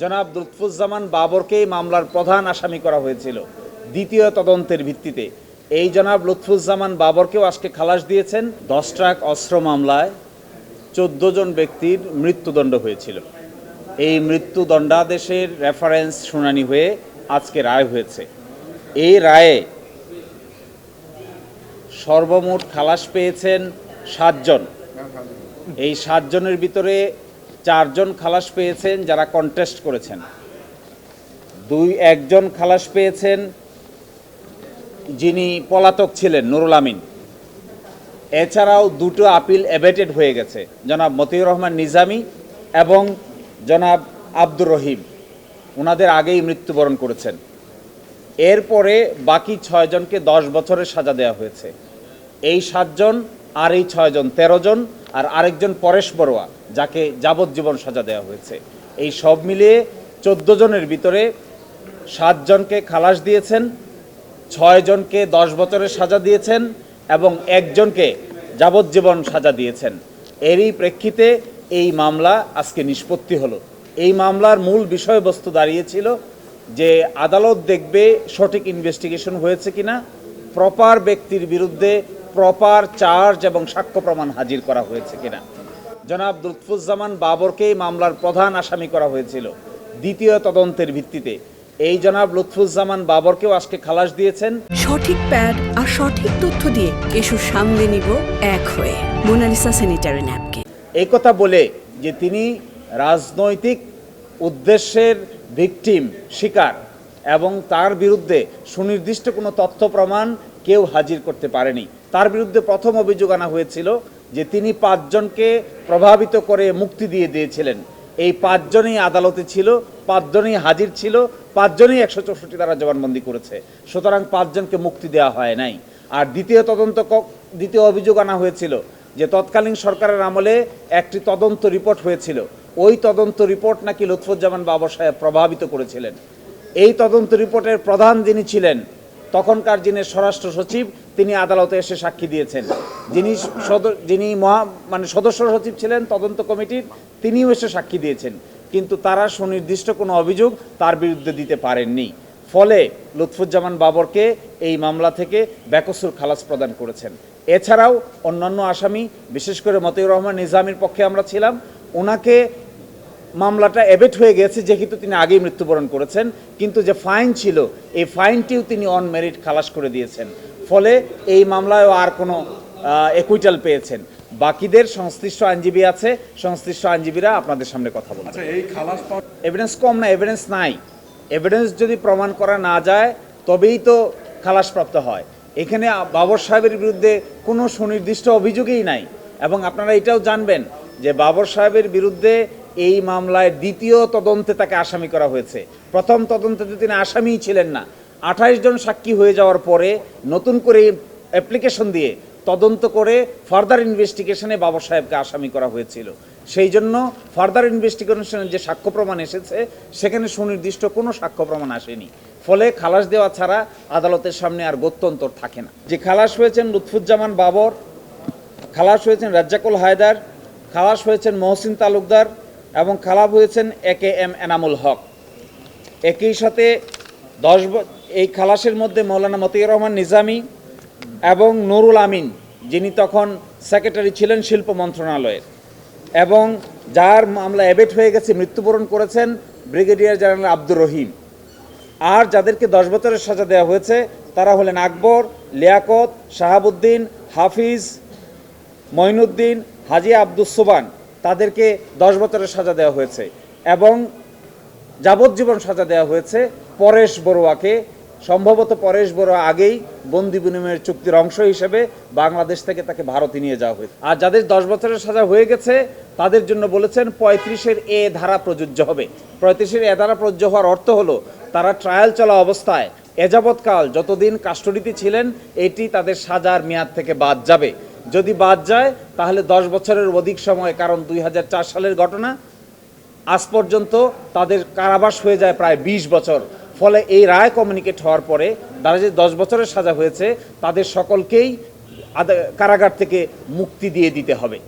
জনাব লুৎফুজ্জামান বাবরকেই মামলার প্রধান আসামি করা হয়েছিল দ্বিতীয় তদন্তের ভিত্তিতে। এই জনাব লুৎফুজ্জামান বাবরকেও আজকে খালাস দিয়েছেন। দশ ট্রাক অস্ত্র মামলায় চোদ্দ জন ব্যক্তির মৃত্যুদণ্ড হয়েছিল। এই মৃত্যুদণ্ডাদেশের রেফারেন্স শুনানি হয়ে আজকে রায় হয়েছে। এই রায়ে সর্বমোট খালাস পেয়েছেন সাতজন এই সাতজনের ভিতরে চারজন খালাস পেয়েছেন যারা কন্টেস্ট করেছেন। দুই, একজন খালাস পেয়েছেন যিনি পলাতক ছিলেন, নুরুল আমিন। এছাড়াও দুটো আপিল এবেটেড হয়ে গেছে, জনাব মতিউর রহমান নিজামি এবং জনাব আব্দুর রহিম। ওনাদের আগেই মৃত্যুবরণ করেছেন। এরপরে বাকি ছয়জনকে দশ বছরের সাজা দেওয়া হয়েছে। এই সাতজন আর এই ছয়জন তেরো জন আর আরেকজন পরেশ বড়ুয়া, যাকে যাবজ্জীবন সাজা দেওয়া হয়েছে। এই সব মিলিয়ে চোদ্দ জনের ভিতরে সাতজনকে খালাস দিয়েছেন ছয়জনকে দশ বছরের সাজা দিয়েছেন এবং একজনকে যাবজ্জীবন সাজা দিয়েছেন। এরই প্রেক্ষিতে এই মামলা আজকে নিষ্পত্তি হলো। এই মামলার মূল বিষয়বস্তু দাঁড়িয়েছিল যে আদালত দেখবে সঠিক ইনভেস্টিগেশন হয়েছে কিনা প্রপার ব্যক্তির বিরুদ্ধে প্রপার চার্জ এবং সাক্ষ্য প্রমাণ হাজির করা হয়েছে কিনা। জনাব লুৎফুজ্জামান বাবরকেই মামলার প্রধান আসামি করা হয়েছিল। দ্বিতীয় তদন্তের ভিত্তিতে। এই জনাব লুৎফুজ্জামান বাবরকেও আজকে খালাস দিয়েছেন। সঠিক প্যাড আর সঠিক তথ্য দিয়ে কেশু সামলে নিব এক হয়ে। মোনালিসা স্যানিটারি ন্যাপকিন এই কথা বলে যে তিনি রাজনৈতিক উদ্দেশ্যের ভিকটিম শিকার এবং তার বিরুদ্ধে সুনির্দিষ্ট কোনো তথ্য প্রমাণ কেউ হাজির করতে পারেনি। তার বিরুদ্ধে প্রথম অভিযোগ আনা হয়েছিল যে তিনি পাঁচজনকে প্রভাবিত করে মুক্তি দিয়ে দিয়েছিলেন। এই পাঁচজনই আদালতে ছিল, পাঁচজনই হাজির ছিল, পাঁচজনই একশো চৌষট্টি দ্বারা জবানবন্দি করেছে। সুতরাং পাঁচজনকে মুক্তি দেওয়া হয় নাই। আর দ্বিতীয় তদন্ত দ্বিতীয় অভিযোগ আনা হয়েছিল যে তৎকালীন সরকারের আমলে একটি তদন্ত রিপোর্ট হয়েছিল। ওই তদন্ত রিপোর্ট নাকি লুৎফুজ্জামান বাবর সাহেব প্রভাবিত করেছিলেন। এই তদন্ত রিপোর্টের প্রধান যিনি ছিলেন তখনকার যিনি স্বরাষ্ট্র সচিব, তিনি আদালতে এসে সাক্ষী দিয়েছেন। যিনি যিনি মহা মানে সদস্য সচিব ছিলেন তদন্ত কমিটির, তিনিও এসে সাক্ষী দিয়েছেন। কিন্তু তারা সুনির্দিষ্ট কোনো অভিযোগ তার বিরুদ্ধে দিতে পারেননি। ফলে লুৎফুজ্জামান বাবরকে এই মামলা থেকে বেকসুর খালাস প্রদান করেছেন। এছাড়াও অন্যান্য আসামি, বিশেষ করে মতিউর রহমান নিজামির পক্ষে আমরা ছিলাম ওনাকে মামলাটা এবেট হয়ে গেছে যেহেতু তিনি আগেই মৃত্যুবরণ করেছেন কিন্তু যে ফাইন ছিল এই ফাইনটিও তিনি অন মেরিট খালাস করে দিয়েছেন। ফলে এই মামলায়ও আর কোনো একুইটাল পেয়েছেন। বাকিদের সংশ্লিষ্ট আইনজীবী আছে সংশ্লিষ্ট আইনজীবীরা আপনাদের সামনে কথা বলছে আচ্ছা এই খালাস এভিডেন্স কম না এভিডেন্স নাই। এভিডেন্স যদি প্রমাণ করা না যায় তবেই তো খালাসপ্রাপ্ত হয়। এখানে বাবর সাহেবের বিরুদ্ধে কোনো সুনির্দিষ্ট অভিযোগই নাই। এবং আপনারা এটাও জানবেন যে বাবর সাহেবের বিরুদ্ধে এই মামলায় দ্বিতীয় তদন্তে তাকে আসামি করা হয়েছে। প্রথম তদন্তে তো তিনি আসামিই ছিলেন না। আঠাইশ জন সাক্ষী হয়ে যাওয়ার পরে নতুন করে অ্যাপ্লিকেশন দিয়ে তদন্ত করে ফার্দার ইনভেস্টিগেশনে বাবর সাহেবকে আসামি করা হয়েছিল। সেই জন্য ফার্দার ইনভেস্টিগেশনের যে সাক্ষ্য প্রমাণ এসেছে, সেখানে সুনির্দিষ্ট কোনো সাক্ষ্য প্রমাণ আসেনি। ফলে খালাস দেওয়া ছাড়া আদালতের সামনে আর গত্যন্তর থাকে না। যে খালাস হয়েছেন লুৎফুজ্জামান বাবর, খালাস হয়েছেন রাজ্জাকুল হায়দার, খালাস হয়েছেন মহসিন তালুকদার এবং খালাপ হয়েছেন এ কে এম এনামুল হক। একই সাথে দশ এই খালাসের মধ্যে মৌলানা মতিউর রহমান নিজামী এবং নুরুল আমিন, যিনি তখন সেক্রেটারি ছিলেন শিল্প মন্ত্রণালয়ের। এবং যার মামলা এবেট হয়ে গেছে, মৃত্যুবরণ করেছেন ব্রিগেডিয়ার জেনারেল আব্দুর রহিম। আর যাদেরকে দশ বছরের সাজা দেওয়া হয়েছে, তারা হলেন আকবর, লিয়াকত, শাহাবুদ্দিন, হাফিজ, মঈনুদ্দিন, হাজি আব্দুস সোবান তাদেরকে দশ বছরের সাজা দেওয়া হয়েছে এবং যাবজ্জীবন সাজা দেওয়া হয়েছে পরেশ বড়ুয়াকে। সম্ভবত পরেশ বড়ুয়া আগেই বন্দি বিনিময়ের চুক্তির অংশ হিসেবে বাংলাদেশ থেকে তাকে ভারতে নিয়ে যাওয়া হয়েছে। আর যাদের দশ বছরের সাজা হয়ে গেছে, তাদের জন্য বলেছেন পঁয়ত্রিশের এ ধারা প্রযোজ্য হবে। পঁয়ত্রিশের এ ধারা প্রযোজ্য হওয়ার অর্থ হলো, তারা ট্রায়াল চলা অবস্থায় এযাবৎকাল যতদিন কাস্টডিতে ছিলেন, এটি তাদের সাজার মেয়াদ থেকে বাদ যাবে। যদি বাদ যায়, তাহলে দশ বছরের অধিক সময়, কারণ দুই হাজার চার সালের ঘটনা, আজ পর্যন্ত তাদের কারাবাস হয়ে যায় প্রায় ২০ বছর। ফলে এই রায় কমিউনিকেট হওয়ার পরে, তারা যে দশ বছরের সাজা হয়েছে, তাদের সকলকেই কারাগার থেকে মুক্তি দিয়ে দিতে হবে।